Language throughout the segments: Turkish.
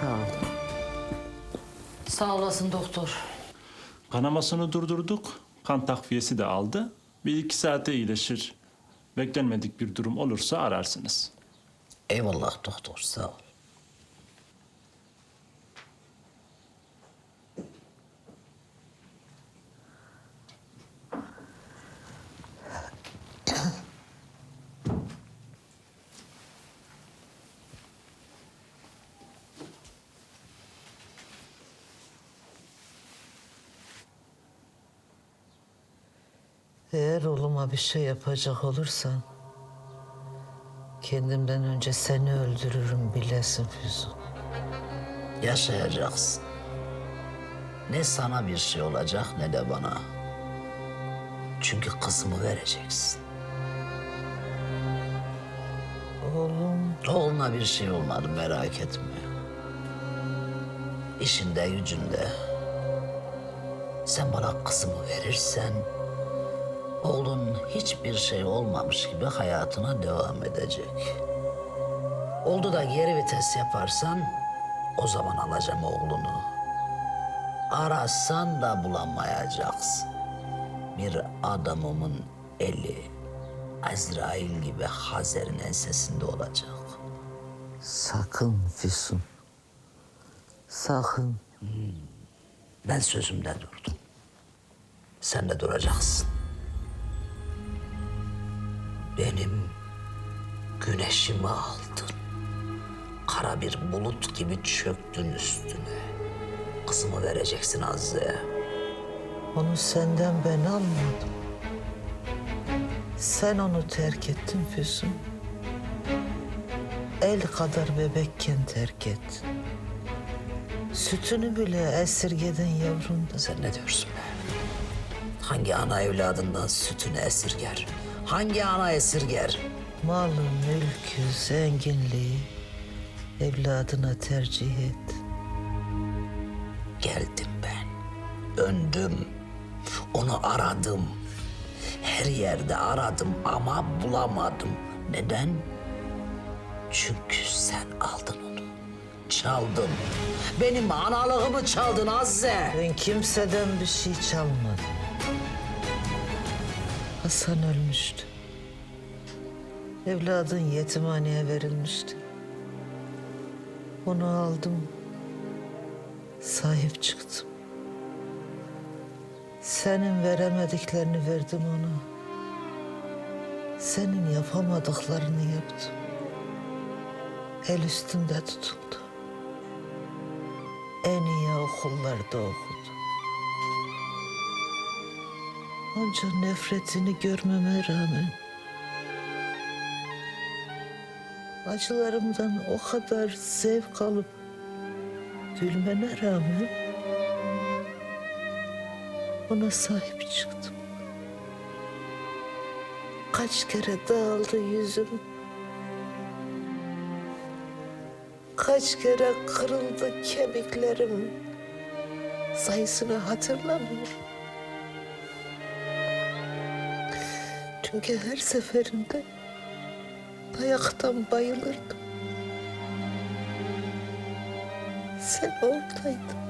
Sağ ol. Sağ olasın doktor. Kanamasını durdurduk. Kan takviyesi de aldı. Bir iki saate iyileşir. Beklenmedik bir durum olursa ararsınız. Eyvallah doktor sağ ol. Eğer oğluma bir şey yapacak olursan... ...kendimden önce seni öldürürüm bilesin Füzun. Yaşayacaksın. Ne sana bir şey olacak ne de bana. Çünkü kızımı vereceksin. Oğlum Oğluna bir şey olmadı merak etme. İşinde gücünde. Sen bana kızımı verirsen... ...oğlun hiçbir şey olmamış gibi hayatına devam edecek. Oldu da geri vites yaparsan... ...o zaman alacağım oğlunu. Arasan da bulamayacaksın. Bir adamımın eli... Azrail gibi Hazer'in ensesinde olacak. sakın Füsun. Sakın. Ben sözümde durdum. Sen de duracaksın. Benim güneşimi aldın. Kara bir bulut gibi çöktün üstüne. Kızımı vereceksin Azze. Onu senden ben almadım. Sen onu terk ettin Füsun. El kadar bebekken terk et. Sütünü bile esirgeden yavrundan. Sen ne diyorsun be? Hangi ana evladından sütünü esirger? Hangi ana esirger? Malı, mülkü, zenginliği evladına tercih et. Geldim ben. Döndüm. Onu aradım. Her yerde aradım ama bulamadım. Neden? Çünkü sen aldın onu. Çaldın. Benim analığımı çaldın Azze. Ben kimseden bir şey çalmadım. Hasan ölmüştü. Evladın yetimhaneye verilmişti. Onu aldım. Sahip çıktım. Senin veremediklerini verdim ona. Senin yapamadıklarını yaptım. El üstünde tutuldu. En iyi okullarda okudu. Onca nefretini görmeme rağmen acılarımdan o kadar zevk alıp gülmene rağmen ona sahip çıktım. Kaç kere dağıldı yüzüm. Kaç kere kırıldı kemiklerim. Sayısını hatırlamıyorum. Çünkü her seferinde ayaktan bayılırdım. Sen oradaydın.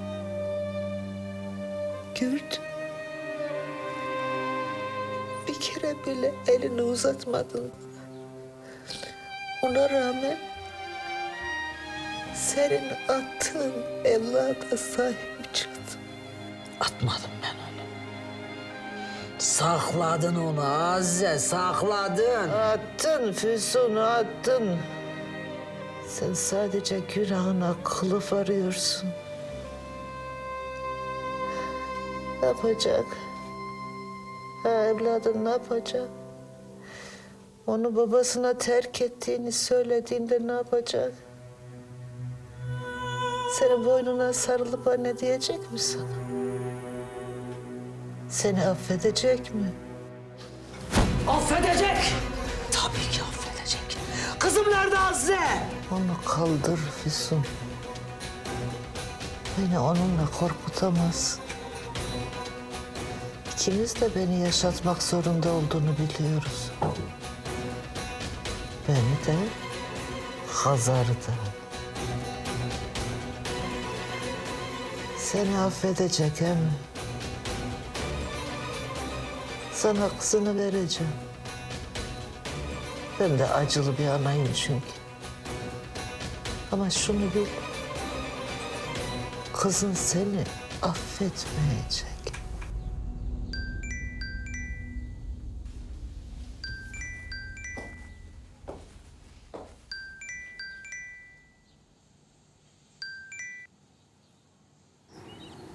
Gördüm. Bir kere bile elini uzatmadın. Ona rağmen senin attığın evlada sahip çıktım. Atmadım ben onu. Sakladın onu Azze, sakladın. Attın Füsun attın. Sen sadece günahına kılıf arıyorsun. Ne yapacak? Ha, evladın ne yapacak? Onu babasına terk ettiğini söylediğinde ne yapacak? Senin boynuna sarılıp anne diyecek mi sana? Seni affedecek mi? Affedecek. Tabii ki affedecek. Kızım nerede Azze? Onu kaldır Füsun. Beni onunla korkutamazsın. İkimiz de beni yaşatmak zorunda olduğunu biliyoruz. Beni de, Hazar'ı da. Seni affedecek hem. Sana kızını vereceğim. Ben de acılı bir anayım çünkü. Ama şunu bil. Kızın seni affetmeyecek.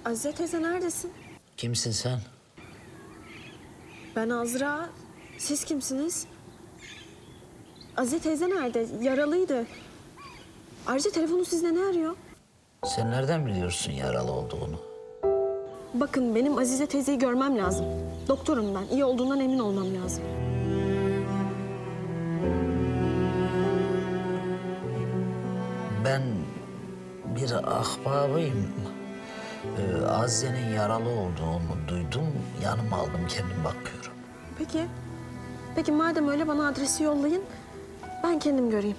Azize teyze neredesin? Kimsin sen? Ben Azra. Siz kimsiniz? Azize teyze nerede? Yaralıydı. Ayrıca telefonu sizde ne arıyor? Sen nereden biliyorsun yaralı olduğunu? Bakın benim Azize teyzeyi görmem lazım. Doktorum ben. İyi olduğundan emin olmam lazım. Ben bir ahbabıyım. Ee, Azize'nin yaralı olduğunu duydum. Yanıma aldım kendim bakıyorum. Peki. Peki madem öyle bana adresi yollayın. Ben kendim göreyim.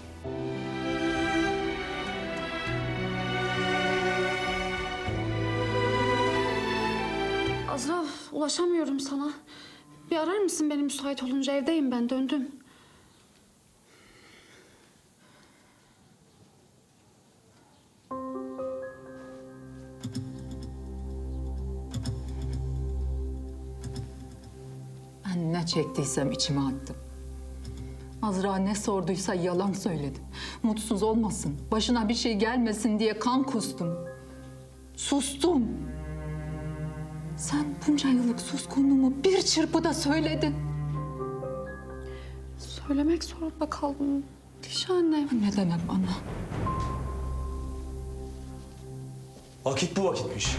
Azra ulaşamıyorum sana. Bir arar mısın beni müsait olunca evdeyim ben döndüm. Ne çektiysem içime attım. Azra ne sorduysa yalan söyledim. Mutsuz olmasın, başına bir şey gelmesin diye kan kustum. Sustum. Sen bunca yıllık suskunluğumu bir çırpıda söyledin. Söylemek zorunda kaldım. Diş annem. Ne demek bana? Vakit bu vakitmiş.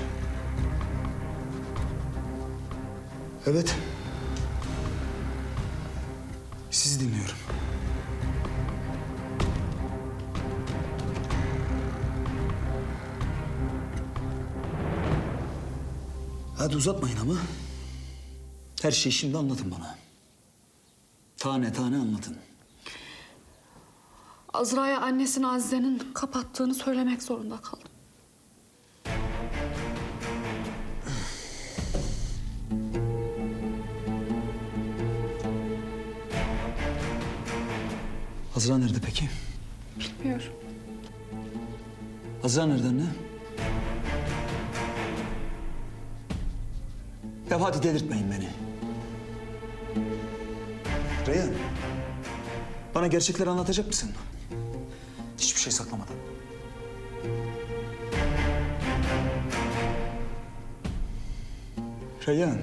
Evet. Sizi dinliyorum. Hadi uzatmayın ama. Her şeyi şimdi anlatın bana. Tane tane anlatın. Azra'ya annesini Azize'nin kapattığını söylemek zorunda kaldım. Azra nerede peki? Bilmiyorum. Azra nerede anne? Ya hadi delirtmeyin beni. Reyhan. Bana gerçekleri anlatacak mısın? Hiçbir şey saklamadan. Reyhan.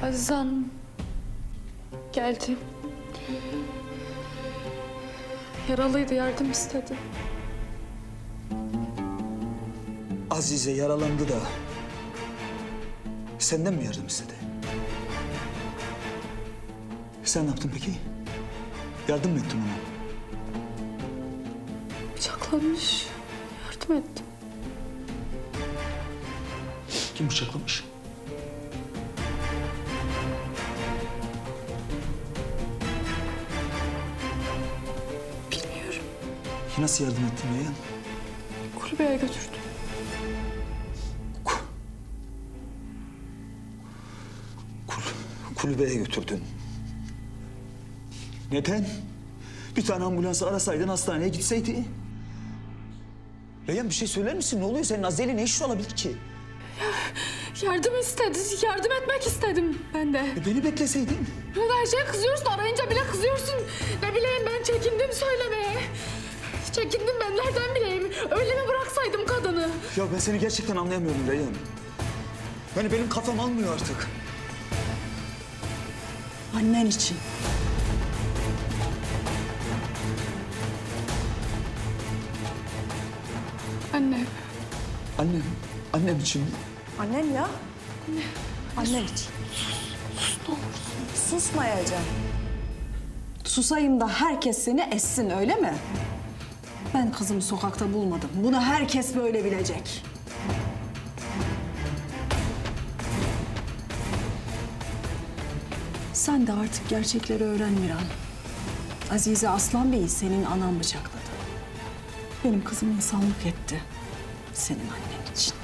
Hanım geldi. Yaralıydı yardım istedi. Azize yaralandı da senden mi yardım istedi? Sen ne yaptın peki? Yardım mı ettin ona? Bıçaklanmış. Yardım ettim. Kim bıçaklamış? Nasıl yardım ettin Reyhan? Kulübeye götürdüm. Kul kulübeye götürdün. Neden? Bir tane ambulansı arasaydın hastaneye gitseydi. Reyhan bir şey söyler misin? Ne oluyor? Senin Azize'yle ne işin olabilir ki? Yardım istedi. Yardım etmek istedim ben de. E, beni bekleseydin. Her şeye kızıyorsun? Arayınca bile kızıyorsun. Ne bileyim ben çekindim söylemeye. Çekindim ben nereden bileyim? Öyle mi bıraksaydım kadını? Ya ben seni gerçekten anlayamıyorum Reyhan. Yani benim kafam almıyor artık. Annen için. Anne. Annem, annem için mi? Annem ya. Annem için. Susmayacağım. Susayım da herkes seni essin öyle mi? Ben kızımı sokakta bulmadım. Bunu herkes böyle bilecek. Sen de artık gerçekleri öğren Miran. Azize Aslan Bey'i senin anan bıçakladı. Benim kızım insanlık etti. Senin annen için.